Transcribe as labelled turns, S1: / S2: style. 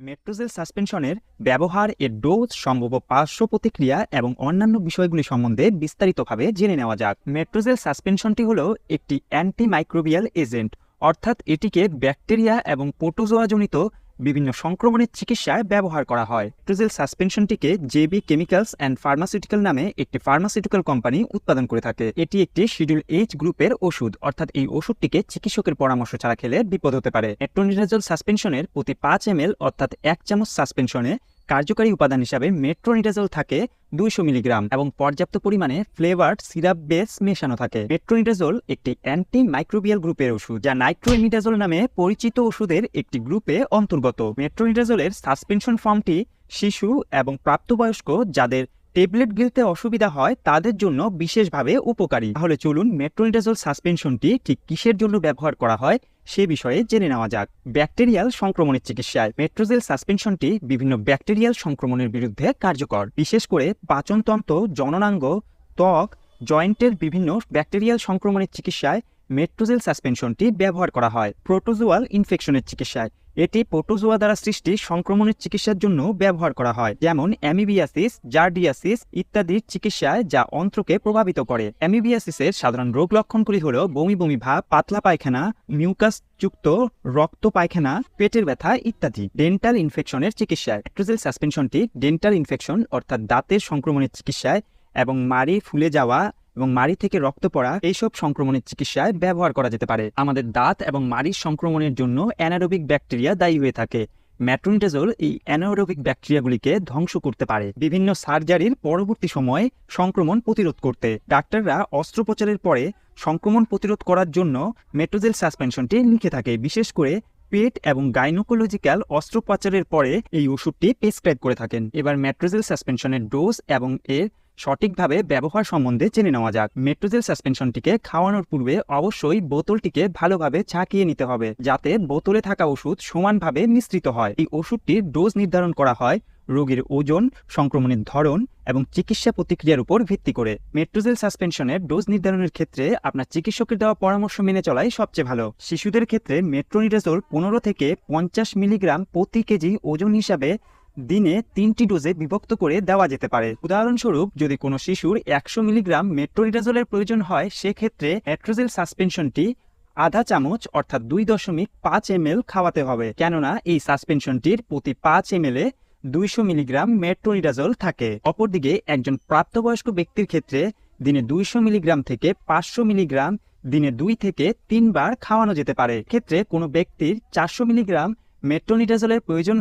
S1: মেট্রোজেল সাসপেনশনের ব্যবহার এর ডোজ সম্ভব পার্শ্ব প্রতিক্রিয়া এবং অন্যান্য বিষয়গুলি সম্বন্ধে বিস্তারিতভাবে জেনে নেওয়া যাক। মেট্রোজেল সাসপেনশনটি হল একটি অ্যান্টিমাইক্রোবিয়াল এজেন্ট, অর্থাৎ এটিকে ব্যাকটেরিয়া এবং প্রোটোজোয়াজনিত বিভিন্ন সংক্রমণের চিকিৎসায় ব্যবহার করা হয়। ট্রিজেল সাসপেনশনটিকে জেবি কেমিক্যালস অ্যান্ড ফার্মাসিউটিক্যাল নামে একটি ফার্মাসিউটিক্যাল কোম্পানি উৎপাদন করে থাকে। এটি একটি শিডিউল এইচ গ্রুপের ওষুধ, অর্থাৎ এই ওষুধটিকে চিকিৎসকের পরামর্শ ছাড়া খেলে বিপদ হতে পারে। মেট্রোনিডাজল সাসপেনশনের প্রতি পাঁচ এম অর্থাৎ এক চামচ সাসপেনশনে কার্যকারী উপাদান হিসাবে মেট্রোনিডাজল থাকে দুইশো মিলিগ্রাম এবং পর্যাপ্ত পরিমাণে ফ্লেভার সিরাপ বেস মেশানো থাকে। মেট্রোনিটাজোল একটি অ্যান্টি মাইক্রোবিয়াল গ্রুপের ওষুধ, যা নাইট্রোমিটাজোল নামে পরিচিত ওষুধের একটি গ্রুপে অন্তর্গত। মেট্রোনিটাজোলের সাসপেনশন ফর্মটি শিশু এবং প্রাপ্তবয়স্ক, যাদের ট্যাবলেট গিলতে অসুবিধা হয়, তাদের জন্য বিশেষভাবে উপকারী। তাহলে চলুন মেট্রোনিডাজল সাসপেনশনটি ঠিক কিসের জন্য ব্যবহার করা হয়, সে বিষয়ে জেনে নেওয়া যাক। ব্যাকটেরিয়াল সংক্রমণের চিকিৎসায় মেট্রোজেল সাসপেনশনটি বিভিন্ন ব্যাকটেরিয়াল সংক্রমণের বিরুদ্ধে কার্যকর। বিশেষ করে পাচনতন্ত্র, জননাঙ্গ, ত্বক, জয়েন্টের বিভিন্ন ব্যাকটেরিয়াল সংক্রমণের চিকিৎসায় মেট্রোজেল সাসপেনশনটি ব্যবহার করা হয় প্রোটোজোয়াল ইনফেকশনের চিকিৎসায়। এটি প্রোটোজোয়া দ্বারা সৃষ্টি সংক্রমণের চিকিৎসার জন্য ব্যবহার করা হয়, যেমন অ্যামিবিয়াসিস, জার্ডিয়াসিস ইত্যাদির চিকিৎসায় যা অন্ত্রকে প্রভাবিত করে। অ্যামিবিয়াসিসের সাধারণ রোগ লক্ষণগুলি হল বমি বমি ভাব, পাতলা পায়খানা, মিউকাস যুক্ত রক্ত পায়খানা, পেটের ব্যথা ইত্যাদি। ডেন্টাল ইনফেকশনের চিকিৎসায় ট্রোজেল সাসপেনশনটি ডেন্টাল ইনফেকশন অর্থাৎ দাঁতের সংক্রমণের চিকিৎসায় এবং মাড়ি, ফুলে যাওয়া এবং মাড়ি থেকে রক্ত পড়া এইসব সংক্রমণের চিকিৎসায় ব্যবহার করা যেতে পারে। আমাদের দাঁত এবং মাড়ির সংক্রমণের জন্য অ্যানারোবিক ব্যাকটেরিয়া দায়ী হয়ে থাকে। ম্যাট্রোনিটাজল এই অ্যানারোবিক ব্যাকটেরিয়াগুলিকে ধ্বংস করতে পারে। বিভিন্ন সার্জারির পরবর্তী সময়ে সংক্রমণ প্রতিরোধ করতে। ডাক্তাররা অস্ত্রোপচারের পরে সংক্রমণ প্রতিরোধ করার জন্য মেট্রোজেল সাসপেনশনটি লিখে থাকে। বিশেষ করে পেট এবং গাইনোকোলজিক্যাল অস্ত্রোপচারের পরে এই ওষুধটি প্রেসক্রাইব করে থাকেন। এবার মেট্রোজেল সাসপেনশনের ডোজ এবং এর সঠিকভাবে ব্যবহার সম্বন্ধে জেনে নেওয়া যাক। মেট্রোজেল সাসপেনশনটিকে খাওয়ানোর পূর্বে অবশ্যই বোতলটিকে ভালোভাবে ছাঁকিয়ে নিতে হবে, যাতে বোতলে থাকা ওষুধ সমানভাবে মিশ্রিত হয়। এই ওষুধটির ডোজ নির্ধারণ করা হয় রোগীর ওজন, সংক্রমণের ধরন এবং চিকিৎসা প্রতিক্রিয়ার উপর ভিত্তি করে। মেট্রোজেল সাসপেনশনের ডোজ নির্ধারণের ক্ষেত্রে আপনার চিকিৎসকের দেওয়া পরামর্শ মেনে চলাই সবচেয়ে ভালো। শিশুদের ক্ষেত্রে মেট্রোনিডাজল পনেরো থেকে পঞ্চাশ মিলিগ্রাম প্রতি কেজি ওজন হিসাবে দিনে তিনটি ডোজে বিভক্ত করে দেওয়া যেতে পারে। উদাহরণস্বরূপ, যদি কোনো শিশুর একশো মিলিগ্রাম মেট্রোনিডাজলের প্রয়োজন হয়, সেক্ষেত্রে মেট্রোজেল সাসপেনশনটি আধা চামচ, অর্থাৎ দুই দশমিক পাঁচ এম খাওয়াতে হবে। কেননা, এই সাসপেনশনটির প্রতি পাঁচ এম এ দুইশো মিলিগ্রাম মেট্রোনিডাজল থাকে। অপরদিকে, একজন প্রাপ্তবয়স্ক ব্যক্তির ক্ষেত্রে দিনে দুইশো মিলিগ্রাম থেকে পাঁচশো মিলিগ্রাম, দিনে দুই থেকে তিনবার খাওয়ানো যেতে পারে। ক্ষেত্রে কোনো ব্যক্তির চারশো মিলিগ্রাম মেট্রোনিডাজলের প্রয়োজন